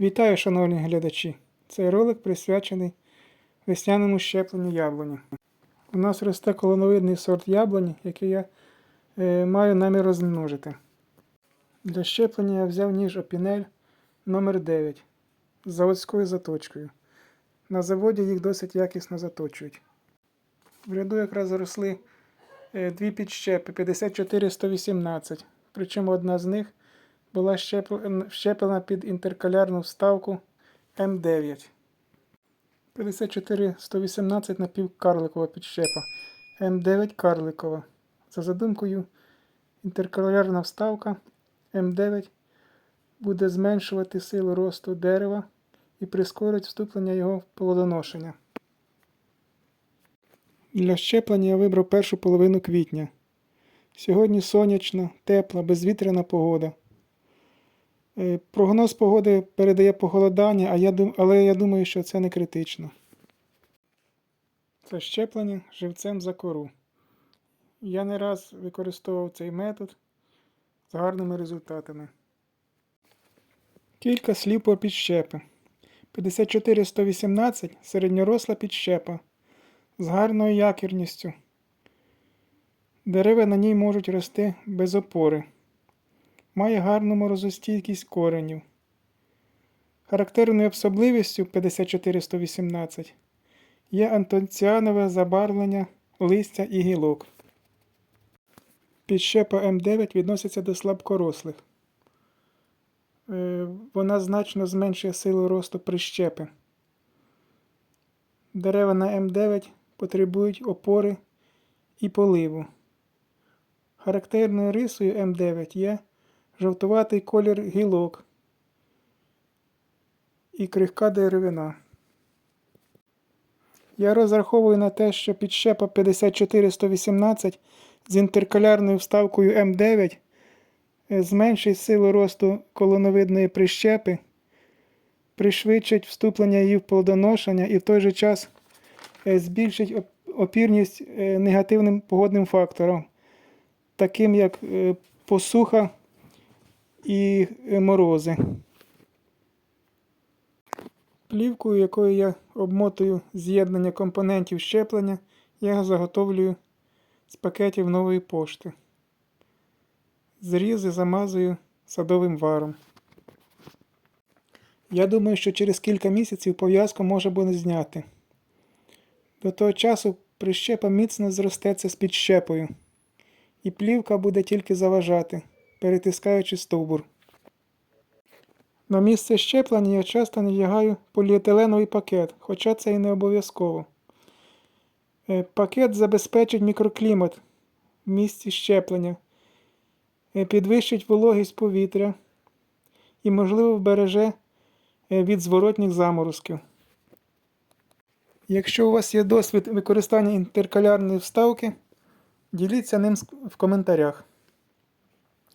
Вітаю, шановні глядачі! Цей ролик присвячений весняному щепленню яблуні. У нас росте колоновидний сорт яблуні, який я е, маю намір розмножити. Для щеплення я взяв ніж опінель номер 9 з заводською заточкою. На заводі їх досить якісно заточують. В ряду якраз заросли е, дві підщепи 54-118, причому одна з них була щеплена, під інтеркалярну вставку М9. 54-118 напівкарликова підщепа. М9 карликова. За задумкою, інтеркалярна вставка М9 буде зменшувати силу росту дерева і прискорить вступлення його в плодоношення. Для щеплення я вибрав першу половину квітня. Сьогодні сонячна, тепла, безвітряна погода. Е, Прогноз погоди передає похолодання, а я, дум- але я думаю, що це не критично. Це щеплення живцем за кору. Я не раз використовував цей метод з гарними результатами. Кілька слів по підщепи. 54-118 середньоросла підщепа з гарною якірністю. Дерева на ній можуть рости без опори. Має гарну морозостійкість коренів. Характерною особливістю 54-118 є антоціанове забарвлення листя і гілок. Підщепа М9 відноситься до слабкорослих. Е, Вона значно зменшує силу росту прищепи. Дерева на М9 потребують опори і поливу. Характерною рисою М9 є жовтуватий колір гілок і крихка деревина. Я розраховую на те, що підщепа 54-118 з інтеркалярною вставкою М9 е, зменшить силу росту колоновидної прищепи, пришвидшить вступлення її в плодоношення і в той же час е, збільшить опірність е, негативним погодним факторам, таким як посуха і е, морози. Плівкою, якою я обмотую з'єднання компонентів щеплення, я заготовлюю з пакетів нової пошти. Зрізи замазую садовим варом. Я думаю, що через кілька місяців пов'язку можна буде зняти. До того часу прищепа міцно зростеться з підщепою, і плівка буде тільки заважати, перетискаючи стовбур. На місце щеплення я часто надягаю поліетиленовий пакет, хоча це і не обов'язково. Е, Пакет забезпечить мікроклімат в місці щеплення, е, підвищить вологість повітря і, можливо, вбереже е, від зворотніх заморозків. Якщо у вас є досвід використання інтеркалярної вставки, діліться ним в коментарях.